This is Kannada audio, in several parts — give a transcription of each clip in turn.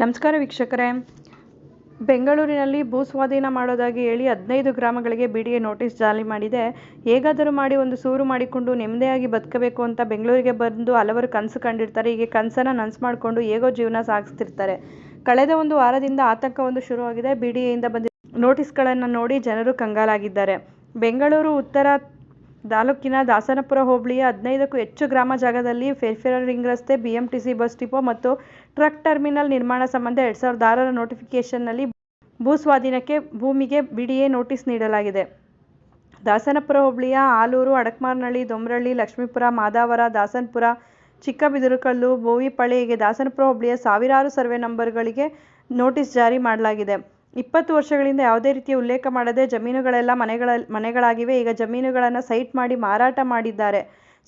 ನಮಸ್ಕಾರ ವೀಕ್ಷಕರೇ. ಬೆಂಗಳೂರಿನಲ್ಲಿ ಭೂ ಸ್ವಾಧೀನ ಮಾಡೋದಾಗಿ ಹೇಳಿ ಹದಿನೈದು ಗ್ರಾಮಗಳಿಗೆ ಬಿ ಡಿ ಎ ನೋಟಿಸ್ ಜಾರಿ ಮಾಡಿದೆ. ಹೇಗಾದರೂ ಮಾಡಿ ಒಂದು ಸೂರು ಮಾಡಿಕೊಂಡು ನೆಮ್ಮದಿಯಾಗಿ ಬದುಕಬೇಕು ಅಂತ ಬೆಂಗಳೂರಿಗೆ ಬಂದು ಹಲವರು ಕನಸು ಕಂಡಿರ್ತಾರೆ. ಹೀಗೆ ಕನಸನ್ನು ನನಸು ಮಾಡಿಕೊಂಡು ಹೇಗೋ ಜೀವನ ಸಾಗಿಸ್ತಿರ್ತಾರೆ. ಕಳೆದ ಒಂದು ವಾರದಿಂದ ಆತಂಕ ಒಂದು ಶುರುವಾಗಿದೆ. ಬಿ ಡಿ ಎಯಿಂದ ಬಂದ ನೋಟಿಸ್ಗಳನ್ನು ನೋಡಿ ಜನರು ಕಂಗಾಲಾಗಿದ್ದಾರೆ. ಬೆಂಗಳೂರು ಉತ್ತರ ತಾಲೂಕಿನ ದಾಸನಪುರ ಹೋಬಳಿಯ ಹದಿನೈದಕ್ಕೂ ಹೆಚ್ಚು ಗ್ರಾಮ ಜಾಗದಲ್ಲಿ ಫೆರ್ಫೆರಲ್ ರಿಂಗ್ ರಸ್ತೆ, ಬಿಎಂಟಿಸಿ ಬಸ್ ಡಿಪೋ ಮತ್ತು ಟ್ರಕ್ ಟರ್ಮಿನಲ್ ನಿರ್ಮಾಣ ಸಂಬಂಧ ಎರಡ್ ಸಾವಿರದ ಆರರ ನೋಟಿಫಿಕೇಷನ್ನಲ್ಲಿ ಭೂ ಸ್ವಾಧೀನಕ್ಕೆ ಭೂಮಿಗೆ ಬಿಡಿಎ ನೋಟಿಸ್ ನೀಡಲಾಗಿದೆ. ದಾಸನಪುರ ಹೋಬಳಿಯ ಆಲೂರು ಅಡಕ್ಮಾರ್ನಹಳ್ಳಿ ದೊಂಬರಳ್ಳಿ ಲಕ್ಷ್ಮೀಪುರ, ಮಾದಾವರ, ದಾಸನಪುರ, ಚಿಕ್ಕಬಿದರಕಲ್ಲು ಬೋವಿಪಳ್ಳಿ ಹೀಗೆ ದಾಸನಪುರ ಹೋಬಳಿಯ ಸಾವಿರಾರು ಸರ್ವೆ ನಂಬರ್ಗಳಿಗೆ ನೋಟಿಸ್ ಜಾರಿ ಮಾಡಲಾಗಿದೆ. ಇಪ್ಪತ್ತು ವರ್ಷಗಳಿಂದ ಯಾವುದೇ ರೀತಿಯ ಉಲ್ಲೇಖ ಮಾಡದೆ ಜಮೀನುಗಳೆಲ್ಲ ಮನೆಗಳ ಮನೆಗಳಾಗಿವೆ. ಈಗ ಜಮೀನುಗಳನ್ನು ಸೈಟ್ ಮಾಡಿ ಮಾರಾಟ ಮಾಡಿದ್ದಾರೆ.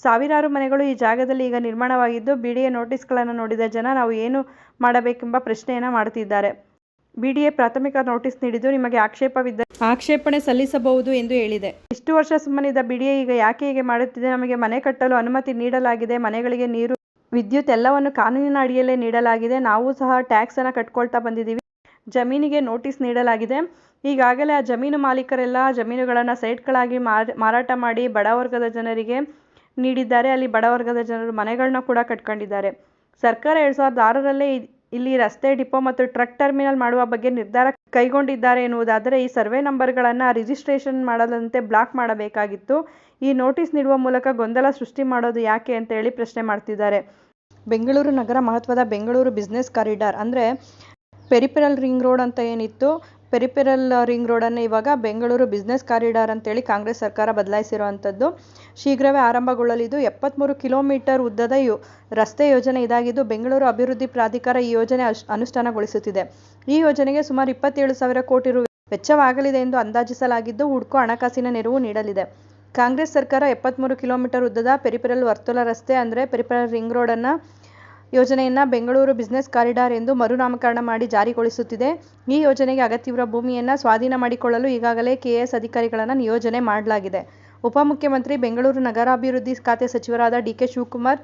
ಸಾವಿರಾರು ಮನೆಗಳು ಈ ಜಾಗದಲ್ಲಿ ಈಗ ನಿರ್ಮಾಣವಾಗಿದ್ದು ಬಿಡಿಎ ನೋಟಿಸ್ಗಳನ್ನು ನೋಡಿದ ಜನ ನಾವು ಏನು ಮಾಡಬೇಕೆಂಬ ಪ್ರಶ್ನೆಯನ್ನು ಮಾಡ್ತಿದ್ದಾರೆ. ಬಿಡಿಎ ಪ್ರಾಥಮಿಕ ನೋಟಿಸ್ ನೀಡಿದ್ದು ನಿಮಗೆ ಆಕ್ಷೇಪವಿದ್ದ ಆಕ್ಷೇಪಣೆ ಸಲ್ಲಿಸಬಹುದು ಎಂದು ಹೇಳಿದೆ. ಇಷ್ಟು ವರ್ಷ ಸುಮ್ಮನಿದ್ದ ಬಿಡಿಎ ಈಗ ಯಾಕೆ ಹೀಗೆ ಮಾಡುತ್ತಿದೆ? ನಮಗೆ ಮನೆ ಕಟ್ಟಲು ಅನುಮತಿ ನೀಡಲಾಗಿದೆ. ಮನೆಗಳಿಗೆ ನೀರು ವಿದ್ಯುತ್ ಎಲ್ಲವನ್ನು ಕಾನೂನಿನ ಅಡಿಯಲ್ಲೇ ನೀಡಲಾಗಿದೆ. ನಾವು ಸಹ ಟ್ಯಾಕ್ಸನ್ನು ಕಟ್ಕೊಳ್ತಾ ಬಂದಿದ್ದೀವಿ. ಜಮೀನಿಗೆ ನೋಟಿಸ್ ನೀಡಲಾಗಿದೆ. ಈಗಾಗಲೇ ಆ ಜಮೀನು ಮಾಲೀಕರೆಲ್ಲ ಜಮೀನುಗಳನ್ನು ಸೈಟ್ಗಳಾಗಿ ಮಾರಾಟ ಮಾಡಿ ಬಡವರ್ಗದ ಜನರಿಗೆ ನೀಡಿದ್ದಾರೆ. ಅಲ್ಲಿ ಬಡವರ್ಗದ ಜನರು ಮನೆಗಳನ್ನ ಕೂಡ ಕಟ್ಕೊಂಡಿದ್ದಾರೆ. ಸರ್ಕಾರ ಎರಡು ಸಾವಿರದ ಆರರಲ್ಲೇ ಇಲ್ಲಿ ರಸ್ತೆ, ಡಿಪೋ ಮತ್ತು ಟ್ರಕ್ ಟರ್ಮಿನಲ್ ಮಾಡುವ ಬಗ್ಗೆ ನಿರ್ಧಾರ ಕೈಗೊಂಡಿದ್ದಾರೆ ಎನ್ನುವುದಾದರೆ ಈ ಸರ್ವೆ ನಂಬರ್ಗಳನ್ನು ರಿಜಿಸ್ಟ್ರೇಷನ್ ಮಾಡದಂತೆ ಬ್ಲಾಕ್ ಮಾಡಬೇಕಾಗಿತ್ತು. ಈ ನೋಟಿಸ್ ನೀಡುವ ಮೂಲಕ ಗೊಂದಲ ಸೃಷ್ಟಿ ಮಾಡೋದು ಯಾಕೆ ಅಂತ ಹೇಳಿ ಪ್ರಶ್ನೆ ಮಾಡ್ತಿದ್ದಾರೆ. ಬೆಂಗಳೂರು ನಗರ ಮಹತ್ವದ ಬೆಂಗಳೂರು ಬಿಸ್ನೆಸ್ ಕಾರಿಡಾರ್ ಅಂದರೆ ಪೆರಿಪೆರಲ್ ರಿಂಗ್ ರೋಡ್ ಅಂತ ಏನಿತ್ತು? ಪೆರಿಪೆರಲ್ ರಿಂಗ್ ರೋಡನ್ನು ಇವಾಗ ಬೆಂಗಳೂರು ಬಿಸ್ನೆಸ್ ಕಾರಿಡಾರ್ ಅಂತೇಳಿ ಕಾಂಗ್ರೆಸ್ ಸರ್ಕಾರ ಬದಲಾಯಿಸಿರುವಂಥದ್ದು. ಶೀಘ್ರವೇ ಆರಂಭಗೊಳ್ಳಲಿದ್ದು ಎಪ್ಪತ್ತ್ಮೂರು ಕಿಲೋಮೀಟರ್ ಉದ್ದದ ಯೋ, ರಸ್ತೆ ಯೋಜನೆ ಇದಾಗಿದ್ದು ಬೆಂಗಳೂರು ಅಭಿವೃದ್ಧಿ ಪ್ರಾಧಿಕಾರ ಈ ಯೋಜನೆ ಅನುಷ್ಠಾನಗೊಳಿಸುತ್ತಿದೆ. ಈ ಯೋಜನೆಗೆ ಸುಮಾರು ಇಪ್ಪತ್ತೇಳು ಸಾವಿರ ಕೋಟಿ ರು, ವೆಚ್ಚವಾಗಲಿದೆ ಎಂದು ಅಂದಾಜಿಸಲಾಗಿದ್ದು ಹುಡ್ಕೋ ಹಣಕಾಸಿನ ನೆರವು ನೀಡಲಿದೆ. ಕಾಂಗ್ರೆಸ್ ಸರ್ಕಾರ ಎಪ್ಪತ್ತ್ಮೂರು ಕಿಲೋಮೀಟರ್ ಉದ್ದದ ಪೆರಿಪೆರಲ್ ವರ್ತುಲ ರಸ್ತೆ ಅಂದರೆ ಪೆರಿಪೆರಲ್ ರಿಂಗ್ ರೋಡನ್ನು ಯೋಜನೆಯನ್ನು ಬೆಂಗಳೂರು ಬಿಸಿನೆಸ್ ಕಾರಿಡಾರ್ ಎಂದು ಮರುನಾಮಕರಣ ಮಾಡಿ ಜಾರಿಗೊಳಿಸುತ್ತಿದೆ. ಈ ಯೋಜನೆಗೆ ಅಗತ್ಯವಿರುವ ಭೂಮಿಯನ್ನು ಸ್ವಾಧೀನ ಮಾಡಿಕೊಳ್ಳಲು ಈಗಾಗಲೇ ಕೆಎಎಸ್ ಅಧಿಕಾರಿಗಳನ್ನು ನಿಯೋಜನೆ ಮಾಡಲಾಗಿದೆ. ಉಪಮುಖ್ಯಮಂತ್ರಿ, ಬೆಂಗಳೂರು ನಗರಾಭಿವೃದ್ಧಿ ಖಾತೆ ಸಚಿವರಾದ ಡಿಕೆ ಶಿವಕುಮಾರ್,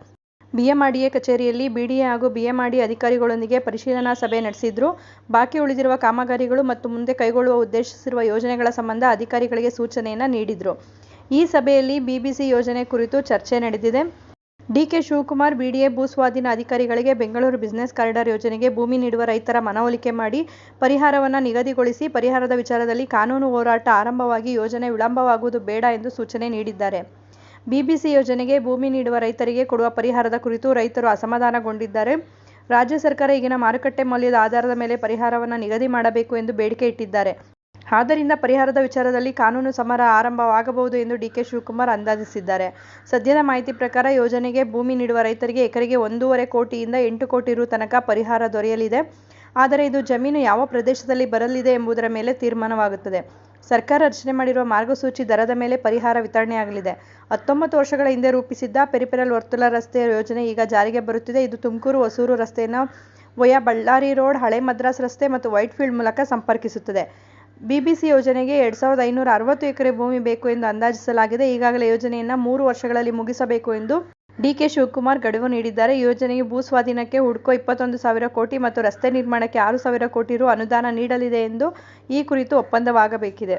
ಬಿಎಂಆರ್ಡಿಎ ಕಚೇರಿಯಲ್ಲಿ ಬಿಡಿಎ ಹಾಗೂ ಬಿಎಂಆರ್ಡಿ ಅಧಿಕಾರಿಗಳೊಂದಿಗೆ ಪರಿಶೀಲನಾ ಸಭೆ ನಡೆಸಿದ್ರು. ಬಾಕಿ ಉಳಿದಿರುವ ಕಾಮಗಾರಿಗಳು ಮತ್ತು ಮುಂದೆ ಕೈಗೊಳ್ಳುವ ಉದ್ದೇಶಿಸಿರುವ ಯೋಜನೆಗಳ ಸಂಬಂಧ ಅಧಿಕಾರಿಗಳಿಗೆ ಸೂಚನೆಯನ್ನು ನೀಡಿದರು. ಈ ಸಭೆಯಲ್ಲಿ ಬಿಬಿಸಿ ಯೋಜನೆ ಕುರಿತು ಚರ್ಚೆ ನಡೆದಿದೆ. ಡಿಕೆ ಶಿವಕುಮಾರ್, ಬಿಡಿಎ ಭೂ ಸ್ವಾಧೀನ ಅಧಿಕಾರಿಗಳಿಗೆ ಬೆಂಗಳೂರು ಬಿಸಿನೆಸ್ ಕಾರಿಡಾರ್ ಯೋಜನೆಗೆ ಭೂಮಿ ನೀಡುವ ರೈತರ ಮನವೊಲಿಕೆ ಮಾಡಿ ಪರಿಹಾರವನ್ನು ನಿಗದಿಗೊಳಿಸಿ ಪರಿಹಾರದ ವಿಚಾರದಲ್ಲಿ ಕಾನೂನು ಹೋರಾಟ ಆರಂಭವಾಗಿ ಯೋಜನೆ ವಿಳಂಬವಾಗುವುದು ಬೇಡ ಎಂದು ಸೂಚನೆ ನೀಡಿದ್ದಾರೆ. ಬಿಬಿಸಿ ಯೋಜನೆಗೆ ಭೂಮಿ ನೀಡುವ ರೈತರಿಗೆ ಕೊಡುವ ಪರಿಹಾರದ ಕುರಿತು ರೈತರು ಅಸಮಾಧಾನಗೊಂಡಿದ್ದಾರೆ. ರಾಜ್ಯ ಸರ್ಕಾರ ಈಗಿನ ಮಾರುಕಟ್ಟೆ ಮೌಲ್ಯದ ಆಧಾರದ ಮೇಲೆ ಪರಿಹಾರವನ್ನು ನಿಗದಿ ಮಾಡಬೇಕು ಎಂದು ಬೇಡಿಕೆ ಇಟ್ಟಿದ್ದಾರೆ. ಆದ್ದರಿಂದ ಪರಿಹಾರದ ವಿಚಾರದಲ್ಲಿ ಕಾನೂನು ಸಮರ ಆರಂಭವಾಗಬಹುದು ಎಂದು ಡಿಕೆ ಶಿವಕುಮಾರ್ ಅಂದಾಜಿಸಿದ್ದಾರೆ. ಸದ್ಯದ ಮಾಹಿತಿ ಪ್ರಕಾರ ಯೋಜನೆಗೆ ಭೂಮಿ ನೀಡುವ ರೈತರಿಗೆ ಎಕರೆಗೆ ಒಂದೂವರೆ ಕೋಟಿಯಿಂದ ಎಂಟು ಕೋಟಿ ರು ತನಕ ಪರಿಹಾರ ದೊರೆಯಲಿದೆ. ಆದರೆ ಇದು ಜಮೀನು ಯಾವ ಪ್ರದೇಶದಲ್ಲಿ ಬರಲಿದೆ ಎಂಬುದರ ಮೇಲೆ ತೀರ್ಮಾನವಾಗುತ್ತದೆ. ಸರ್ಕಾರ ರಚನೆ ಮಾಡಿರುವ ಮಾರ್ಗಸೂಚಿ ದರದ ಮೇಲೆ ಪರಿಹಾರ ವಿತರಣೆಯಾಗಲಿದೆ ಹತ್ತೊಂಬತ್ತು ವರ್ಷಗಳ ಹಿಂದೆ ರೂಪಿಸಿದ್ದ ಪೆರಿಪೆರಲ್ ವರ್ತುಲ ರಸ್ತೆ ಯೋಜನೆ ಈಗ ಜಾರಿಗೆ ಬರುತ್ತಿದೆ. ಇದು ತುಮಕೂರು ಹೊಸೂರು ರಸ್ತೆಯನ್ನು ವಯಾ ಬಳ್ಳಾರಿ ರೋಡ್, ಹಳೆ ಮದ್ರಾಸ್ ರಸ್ತೆ ಮತ್ತು ವೈಟ್ಫೀಲ್ಡ್ ಮೂಲಕ ಸಂಪರ್ಕಿಸುತ್ತದೆ. ಬಿಬಿಸಿ ಯೋಜನೆಗೆ ಎರಡು ಸಾವಿರದ ಐನೂರ ಅರವತ್ತು ಎಕರೆ ಭೂಮಿ ಬೇಕು ಎಂದು ಅಂದಾಜಿಸಲಾಗಿದೆ. ಈಗಾಗಲೇ ಯೋಜನೆಯನ್ನು ಮೂರು ವರ್ಷಗಳಲ್ಲಿ ಮುಗಿಸಬೇಕು ಎಂದು ಡಿಕೆ ಶಿವಕುಮಾರ್ ಗಡುವು ನೀಡಿದ್ದಾರೆ. ಯೋಜನೆಗೆ ಭೂ ಸ್ವಾಧೀನಕ್ಕೆ ಹುಡ್ಕೋ ಇಪ್ಪತ್ತೊಂದು ಸಾವಿರ ಕೋಟಿ ಮತ್ತು ರಸ್ತೆ ನಿರ್ಮಾಣಕ್ಕೆ ಆರು ಸಾವಿರ ಕೋಟಿ ರು ಅನುದಾನ ನೀಡಲಿದೆ ಎಂದು ಈ ಕುರಿತು ಒಪ್ಪಂದವಾಗಬೇಕಿದೆ.